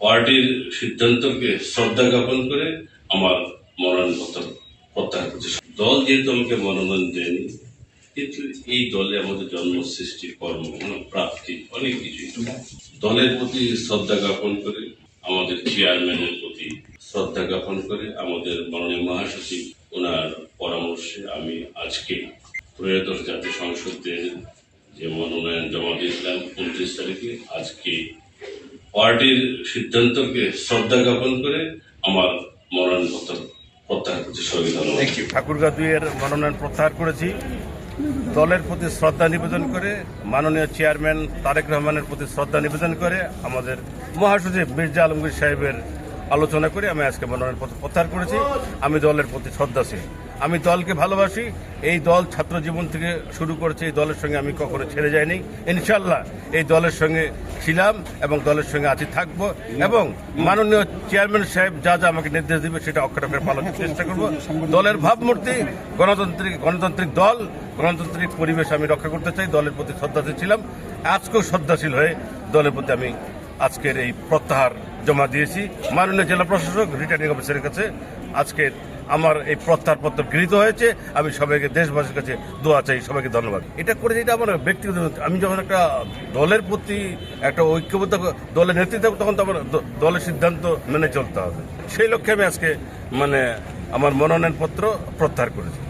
পার্টির সিদ্ধান্তকে শ্রদ্ধা জ্ঞাপন করে আমার মনোনয়নপত্র প্রত্যাহার করছে। দল যেহেতু আমাকে মনোনয়ন দেয়নি, কিন্তু এই দলে আমাদের জন্ম, সৃষ্টি, কর্ম প্রাপ্তি অনেক কিছুই। দলের প্রতি শ্রদ্ধা জ্ঞাপন করে, আমাদের চেয়ারম্যানের প্রতি শ্রদ্ধা জ্ঞাপন করে, আমাদের মাননীয় মহাসচিব, ওনার পরামর্শে আমি আজকে ত্রয়োদশ জাতীয় সংসদের যে মনোনয়ন জমা দিয়েছিলাম, উনত্রিশ তারিখে আজকে পার্টির সিদ্ধান্তকে শ্রদ্ধা জ্ঞাপন করে আমার মনোনয়নপত্র প্রত্যাহার করছে। ধন্যবাদ। ঠাকুরগা দুইয়ের মনোনয়ন প্রত্যাহার করেছি। দলের প্রতি শ্রদ্ধা নিবেদন করে, মাননীয় চেয়ারম্যান তারেক রহমানের প্রতি শ্রদ্ধা নিবেদন করে, আমাদের মহাসচিব মির্জা আলমগীর সাহেবের আলোচনা করে আমি আজকে মনোনয়ন পত্র প্রত্যাহার করেছি। আমি দলের প্রতি শ্রদ্ধাশীল। আমি দলকে ভালোবাসি। এই দল ছাত্র জীবন থেকে শুরু করেছে। এই দলের সঙ্গে আমি কখনো ছেড়ে যাইনি। ইনশাল্লাহ এই দলের সঙ্গে ছিলাম এবং দলের সঙ্গে আছি, থাকব এবং মাননীয় চেয়ারম্যান সাহেব যা যা আমাকে নির্দেশ দিবে সেটা অক্ষর অক্ষরে পালনের চেষ্টা করব। দলের ভাবমূর্তি, গণতান্ত্রিক গণতান্ত্রিক দল, গণতান্ত্রিক পরিবেশ আমি রক্ষা করতে চাই, দলের প্রতি শ্রদ্ধাশীল ছিলাম। আজকেও শ্রদ্ধাশীল হয়ে দলের প্রতি আমি আজকের এই প্রত্যাহার জমা দিয়েছি। মাননীয় জেলা প্রশাসক রিটার্নিং অফিসারের কাছে আজকের আমার এই প্রত্যাহারপত্র গৃহীত হয়েছে। আমি সবাইকে দেশবাসীর কাছে দোয়া চাই, সবাইকে ধন্যবাদ। এটা করে যেটা আমার ব্যক্তিগত আমি যখন একটা দলের প্রতি একটা ঐক্যবদ্ধ দলের নেতৃত্ব তখন তো আমার দলের সিদ্ধান্ত মেনে চলতে হবে। সেই লক্ষ্যে আমি আজকে মানে আমার মনোনয়নপত্র প্রত্যাহার করেছি।